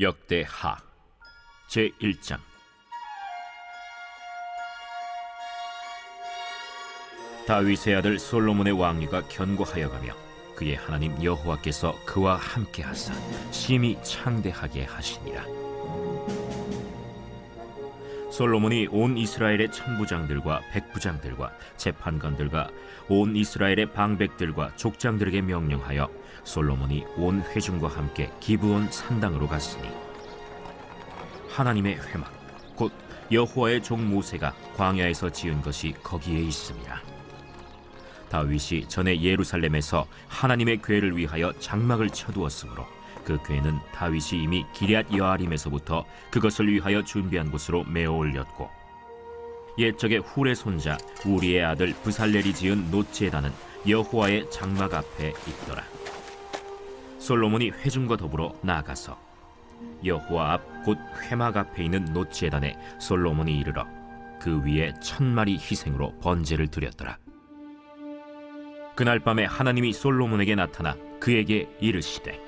역대하 제 1장. 다윗의 아들 솔로몬의 왕위가 견고하여 가며 그의 하나님 여호와께서 그와 함께 하사 심히 창대하게 하시니라 솔로몬이 온 이스라엘의 천부장들과 백부장들과 재판관들과 온 이스라엘의 방백들과 족장들에게 명령하여 솔로몬이 온 회중과 함께 기브온 산당으로 갔으니 하나님의 회막 곧 여호와의 종 모세가 광야에서 지은 것이 거기에 있습니다. 다윗이 전에 예루살렘에서 하나님의 궤를 위하여 장막을 쳐두었으므로 그 궤는 다윗이 이미 기럇 여아림에서부터 그것을 위하여 준비한 곳으로 메어 올렸고 옛적에 훌의 손자 우리의 아들 부살렐이 지은 노제단은 여호와의 장막 앞에 있더라. 솔로몬이 회중과 더불어 나아가서 여호와 앞 곧 회막 앞에 있는 노제단에 솔로몬이 이르러 그 위에 천 마리 희생으로 번제를 드렸더라. 그날 밤에 하나님이 솔로몬에게 나타나 그에게 이르시되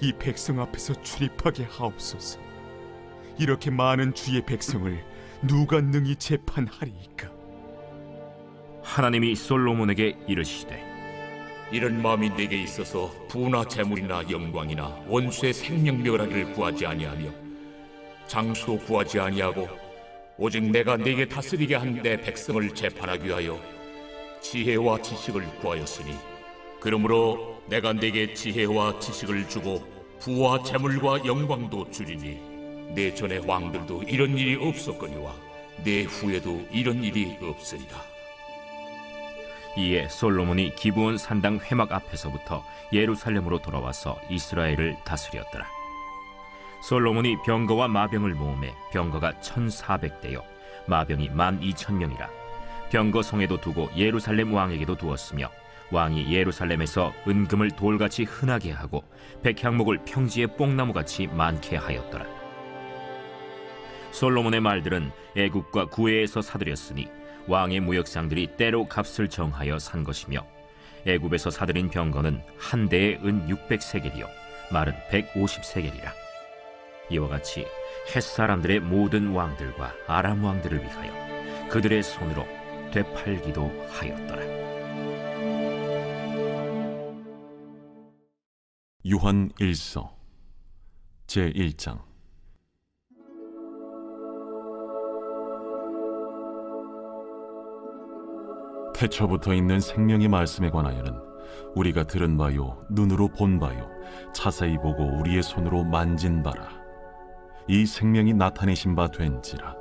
이 백성 앞에서 출입하게 하옵소서 이렇게 많은 주의 백성을 누가 능히 재판하리이까? 하나님이 솔로몬에게 이르시되 이런 마음이 네게 있어서 부나 재물이나 영광이나 원수의 생명 멸하기를 구하지 아니하며 장수도 구하지 아니하고 오직 내가 네게 다스리게 한 내 백성을 재판하기 위하여 지혜와 지식을 구하였으니 그러므로 내가 네게 지혜와 지식을 주고 부와 재물과 영광도 주리니 내 전의 왕들도 이런 일이 없었거니와 내 후에도 이런 일이 없으리라. 이에 솔로몬이 기브온 산당 회막 앞에서부터 예루살렘으로 돌아와서 이스라엘을 다스렸더라. 솔로몬이 병거와 마병을 모음해 병거가 1,400대요 마병이 12,000명이라 병거 성에도 두고 예루살렘 왕에게도 두었으며 왕이 예루살렘에서 은금을 돌같이 흔하게 하고 백향목을 평지에 뽕나무같이 많게 하였더라. 솔로몬의 말들은 애국과 구해에서 사들였으니 왕의 무역상들이 때로 값을 정하여 산 것이며 애굽에서 사들인 병거는 한 대에 은 600세겔이요 말은 150세겔이라 이와 같이 햇 사람들의 모든 왕들과 아람 왕들을 위하여 그들의 손으로 되팔기도 하였더라 요한 1서 제 1장. 태초부터 있는 생명의 말씀에 관하여는 우리가 들은 바요 눈으로 본 바요 자세히 보고 우리의 손으로 만진 바라. 이 생명이 나타내신 바 된지라.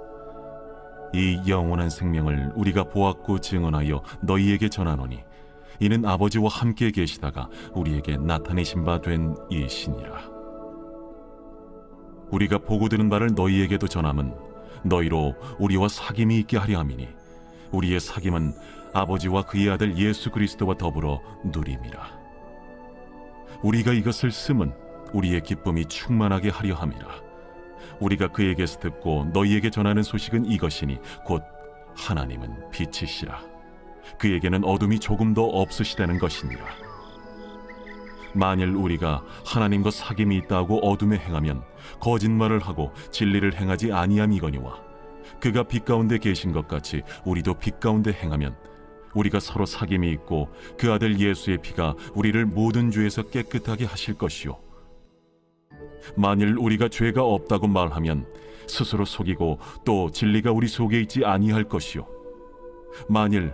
이 영원한 생명을 우리가 보았고 증언하여 너희에게 전하노니 이는 아버지와 함께 계시다가 우리에게 나타내신 바 된 이신이라. 우리가 보고 들은 바를 너희에게도 전함은 너희로 우리와 사귐이 있게 하려 함이니 우리의 사귐은 아버지와 그의 아들 예수 그리스도와 더불어 누림이라. 우리가 이것을 쓰면 우리의 기쁨이 충만하게 하려 함이라. 우리가 그에게서 듣고 너희에게 전하는 소식은 이것이니 곧 하나님은 빛이시라. 그에게는 어둠이 조금도 없으시다는 것이니라. 만일 우리가 하나님과 사귐이 있다고 어둠에 행하면 거짓말을 하고 진리를 행하지 아니함이거니와 그가 빛 가운데 계신 것 같이 우리도 빛 가운데 행하면 우리가 서로 사귐이 있고 그 아들 예수의 피가 우리를 모든 죄에서 깨끗하게 하실 것이요 만일 우리가 죄가 없다고 말하면 스스로 속이고 또 진리가 우리 속에 있지 아니할 것이요 만일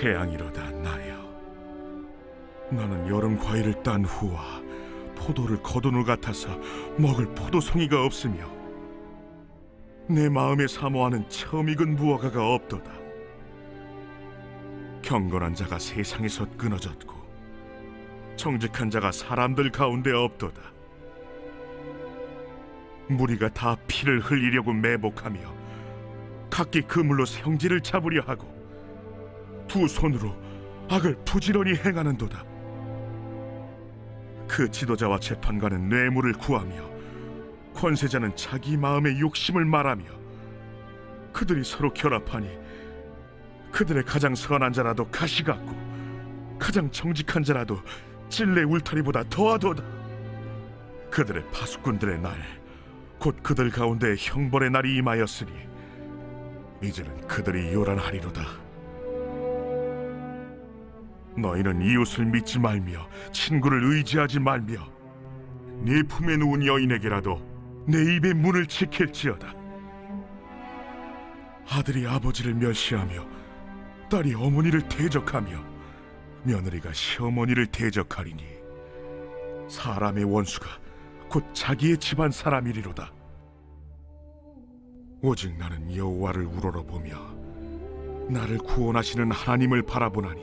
재앙이로다 나여. 나는 여름 과일을 딴 후와 포도를 거둔 후 같아서 먹을 포도송이가 없으며 내 마음에 사모하는 처음 익은 무화과가 없도다. 경건한 자가 세상에서 끊어졌고 정직한 자가 사람들 가운데 없도다. 무리가 다 피를 흘리려고 매복하며 각기 그물로 성질을 잡으려 하고 두 손으로 악을 부지런히 행하는도다. 그 지도자와 재판관은 뇌물을 구하며 권세자는 자기 마음의 욕심을 말하며 그들이 서로 결합하니 그들의 가장 선한 자라도 가시 같고 가장 정직한 자라도 찔레 울타리보다 더하도다. 그들의 파수꾼들의 날, 곧 그들 가운데 형벌의 날이 임하였으니 이제는 그들이 요란하리로다. 너희는 이웃을 믿지 말며 친구를 의지하지 말며 네 품에 누운 여인에게라도 내 입의 문을 지킬지어다. 아들이 아버지를 멸시하며 딸이 어머니를 대적하며 며느리가 시어머니를 대적하리니 사람의 원수가 곧 자기의 집안 사람이리로다. 오직 나는 여호와를 우러러보며 나를 구원하시는 하나님을 바라보나니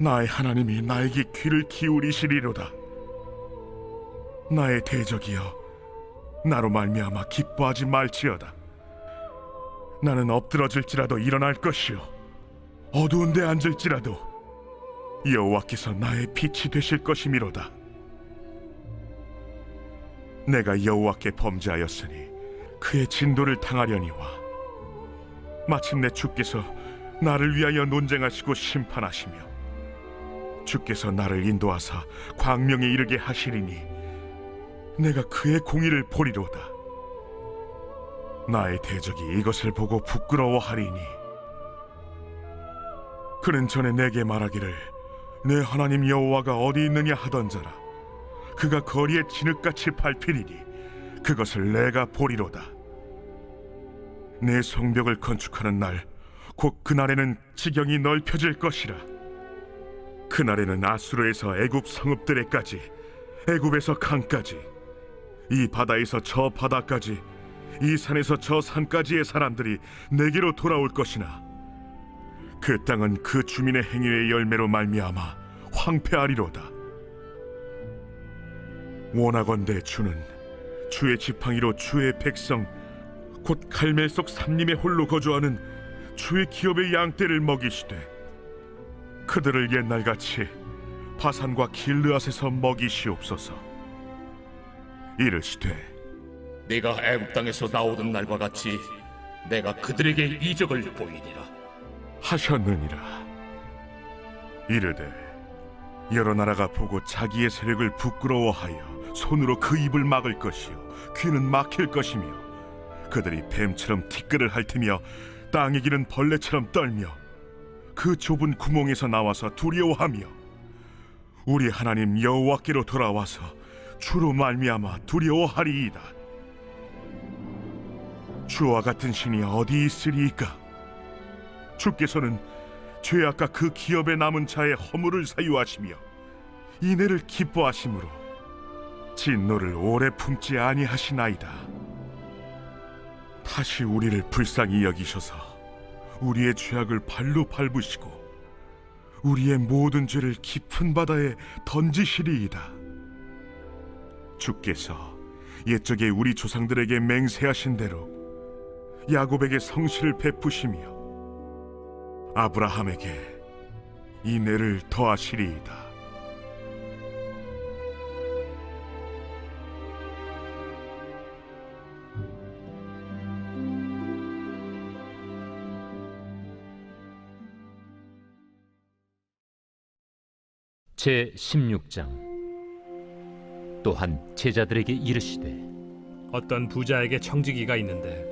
나의 하나님이 나에게 귀를 기울이시리로다. 나의 대적이여, 나로 말미암아 기뻐하지 말지어다. 나는 엎드러질지라도 일어날 것이요, 어두운 데 앉을지라도 여호와께서 나의 빛이 되실 것이미로다. 내가 여호와께 범죄하였으니 그의 진도를 당하려니와 마침내 주께서 나를 위하여 논쟁하시고 심판하시며 주께서 나를 인도하사 광명에 이르게 하시리니 내가 그의 공의를 보리로다. 나의 대적이 이것을 보고 부끄러워하리니 그는 전에 내게 말하기를 내 하나님 여호와가 어디 있느냐 하던 자라 그가 거리에 진흙같이 밟히리니 그것을 내가 보리로다. 내 성벽을 건축하는 날 곧 그날에는 지경이 넓혀질 것이라. 그날에는 아수르에서 애굽 성읍들에까지 애굽에서 강까지 이 바다에서 저 바다까지 이 산에서 저 산까지의 사람들이 내게로 돌아올 것이나 그 땅은 그 주민의 행위의 열매로 말미암아 황폐하리로다. 원하건대 주는 주의 지팡이로 주의 백성 곧 갈멜 속 삼림의 홀로 거주하는 주의 기업의 양떼를 먹이시되 그들을 옛날같이 바산과 길르앗에서 먹이시옵소서. 이르시되 내가 애굽 땅에서 나오던 날과 같이 내가 그들에게 이적을 보이리라. 하셨느니라. 이르되 여러 나라가 보고 자기의 세력을 부끄러워하여 손으로 그 입을 막을 것이요 귀는 막힐 것이며 그들이 뱀처럼 티끌을 핥으며 땅에 기는 벌레처럼 떨며 그 좁은 구멍에서 나와서 두려워하며 우리 하나님 여호와께로 돌아와서 주로 말미암아 두려워하리이다. 주와 같은 신이 어디 있으리이까? 주께서는 죄악과 그 기업에 남은 자의 허물을 사유하시며 이내를 기뻐하심으로 진노를 오래 품지 아니하시나이다. 다시 우리를 불쌍히 여기셔서 우리의 죄악을 발로 밟으시고 우리의 모든 죄를 깊은 바다에 던지시리이다. 주께서 옛적에 우리 조상들에게 맹세하신 대로 야곱에게 성실을 베푸시며 아브라함에게 이 내를 더하시리이다. 제 16장. 또한 제자들에게 이르시되 어떤 부자에게 청지기가 있는데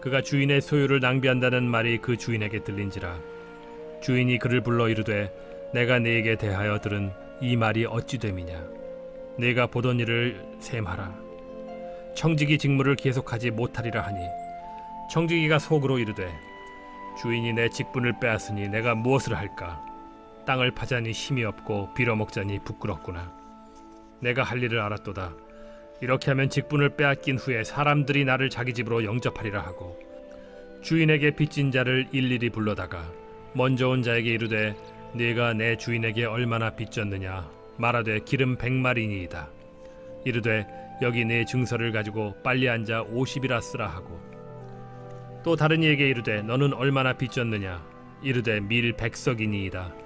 그가 주인의 소유를 낭비한다는 말이 그 주인에게 들린지라 주인이 그를 불러 이르되 내가 네게 대하여 들은 이 말이 어찌 됨이냐? 네가 보던 일을 셈하라. 청지기 직무를 계속하지 못하리라 하니 청지기가 속으로 이르되 주인이 내 직분을 빼앗으니 내가 무엇을 할까 땅을 파자니 힘이 없고 빌어먹자니 부끄럽구나. 내가 할 일을 알았도다. 이렇게 하면 직분을 빼앗긴 후에 사람들이 나를 자기 집으로 영접하리라 하고 주인에게 빚진 자를 일일이 불러다가 먼저 온 자에게 이르되 네가 내 주인에게 얼마나 빚졌느냐? 말하되 기름 백마리니이다. 이르되 여기 내 증서를 가지고 빨리 앉아 오십이라 쓰라 하고 또 다른 이에게 이르되 너는 얼마나 빚졌느냐? 이르되 밀 백석이니이다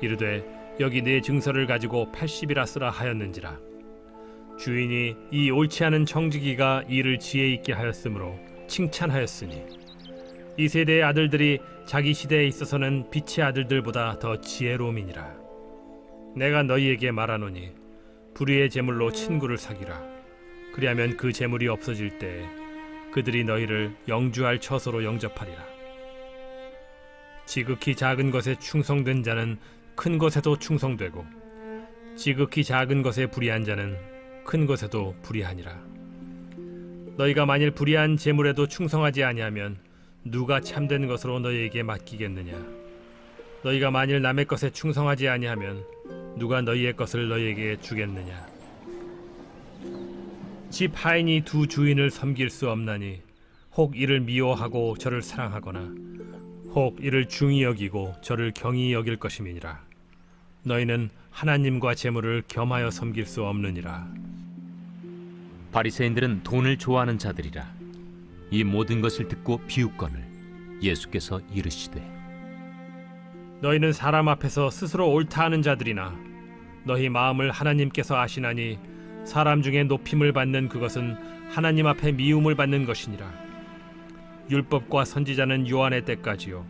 이르되 여기 내 증서를 가지고 팔십이라 쓰라 하였는지라. 주인이 이 옳지 않은 청지기가 이를 지혜 있게 하였으므로 칭찬하였으니 이 세대의 아들들이 자기 시대에 있어서는 빛의 아들들보다 더 지혜로움이니라. 내가 너희에게 말하노니 불의의 제물로 친구를 사귀라. 그리하면 그 제물이 없어질 때에 그들이 너희를 영주할 처소로 영접하리라. 지극히 작은 것에 충성된 자는 큰 것에도 충성되고 지극히 작은 것에 불의한 자는 큰 것에도 불의하니라. 너희가 만일 불의한 제물에도 충성하지 아니하면 누가 참된 것으로 너희에게 맡기겠느냐? 너희가 만일 남의 것에 충성하지 아니하면 누가 너희의 것을 너희에게 주겠느냐? 집 하인이 두 주인을 섬길 수 없나니 혹 이를 미워하고 저를 사랑하거나 혹 이를 중히 여기고 저를 경히 여길 것임이니라 너희는 하나님과 재물을 겸하여 섬길 수 없느니라. 바리새인들은 돈을 좋아하는 자들이라. 이 모든 것을 듣고 비웃거늘 예수께서 이르시되 너희는 사람 앞에서 스스로 옳다 하는 자들이나 너희 마음을 하나님께서 아시나니 사람 중에 높임을 받는 그것은 하나님 앞에 미움을 받는 것이니라. 율법과 선지자는 요한의 때까지요.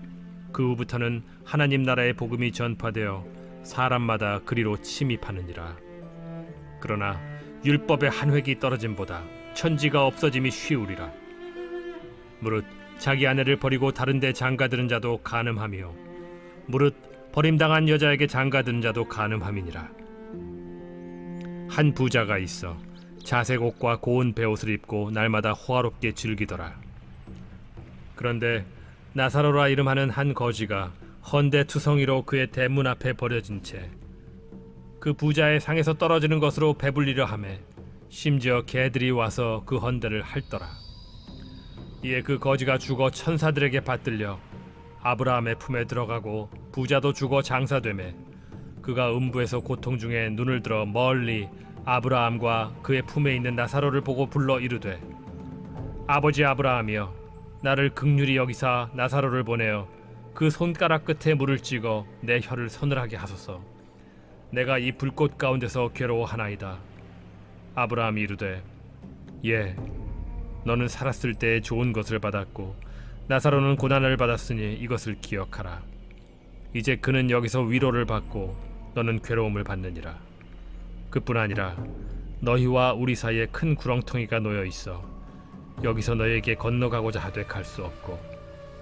그 후부터는 하나님 나라의 복음이 전파되어 사람마다 그리로 침입하느니라. 그러나 율법의 한 획이 떨어짐보다 천지가 없어짐이 쉬우리라. 무릇 자기 아내를 버리고 다른 데 장가드는 자도 간음하며 무릇 버림당한 여자에게 장가드는 자도 간음함이니라. 한 부자가 있어 자색 옷과 고운 베옷을 입고 날마다 호화롭게 즐기더라. 그런데 나사로라 이름하는 한 거지가 헌데 투성이로 그의 대문 앞에 버려진 채 그 부자의 상에서 떨어지는 것으로 배불리려 하매 심지어 개들이 와서 그 헌데를 핥더라. 이에 그 거지가 죽어 천사들에게 받들려 아브라함의 품에 들어가고 부자도 죽어 장사되매 그가 음부에서 고통 중에 눈을 들어 멀리 아브라함과 그의 품에 있는 나사로를 보고 불러 이르되 아버지 아브라함이여 나를 극률히 여기사 나사로를 보내어 그 손가락 끝에 물을 찍어 내 혀를 서늘하게 하소서 내가 이 불꽃 가운데서 괴로워하나이다 아브라함이 이르되 예 너는 살았을 때 좋은 것을 받았고 나사로는 고난을 받았으니 이것을 기억하라. 이제 그는 여기서 위로를 받고 너는 괴로움을 받느니라. 그뿐 아니라 너희와 우리 사이에 큰 구렁텅이가 놓여 있어 여기서 너희에게 건너가고자 하되 갈 수 없고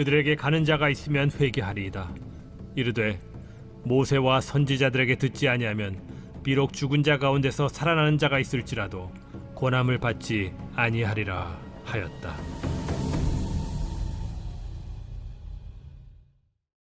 그들에게 가는 자가 있으면 회개하리이다. 이르되 모세와 선지자들에게 듣지 아니하면 비록 죽은 자 가운데서 살아나는 자가 있을지라도 고난을 받지 아니하리라 하였다.